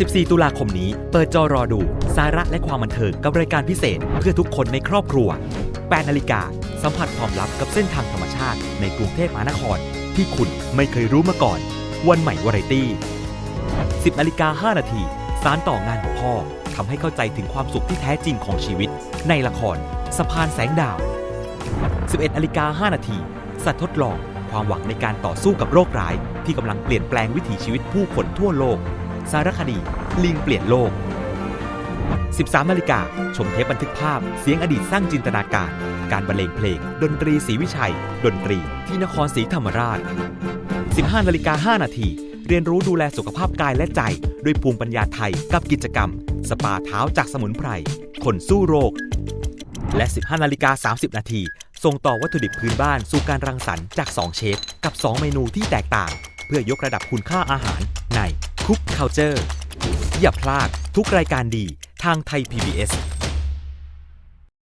14 ตุลาคมนี้ เปิดจอรอดู สาระและความบันเทิงกับรายการพิเศษ เพื่อทุกคนในครอบครัว8นาฬิกา สัมผัสความลับกับเส้นทางธรรมชาติ ในกรุงเทพมหานคร ที่คุณไม่เคยรู้มาก่อน วันใหม่วาไรตี้ 10นาฬิกา5นาทีสารต่องานของพ่อทำให้เข้าใจถึงความสุขที่แท้จริงของชีวิต ในละคร สะพานแสงดาว 11นาฬิกา5นาทีสัตว์ทดลอง ความหวังในการต่อสู้กับโรคร้าย ที่กำลังเปลี่ยนแปลงวิถีชีวิตผู้คนทั่วโลก สารคดี ลิงเปลี่ยนโลก 13นาฬิกาชมเทปบันทึกภาพ เสียงอดีตสร้างจินตนาการ การบรรเลงเพลง ดนตรีศรีวิชัย ดนตรีที่นครศรีธรรมราช 15นาฬิกา5นาทีเรียนรู้ดูแลสุขภาพกายและใจ ด้วยภูมิปัญญาไทยกับกิจกรรม สปาเท้าจากสมุนไพรคนสู้โรค และ 15นาฬิกา30 นาทีส่งต่อวัตถุดิบพื้นบ้านสู่การรังสรรค์จาก 2 เชฟ กับ 2 เมนูที่แตกต่าง เพื่อยกระดับคุณค่าอาหาร คุกเคาน์เตอร์อย่าพลาดทุกรายการดีทางไทย PBS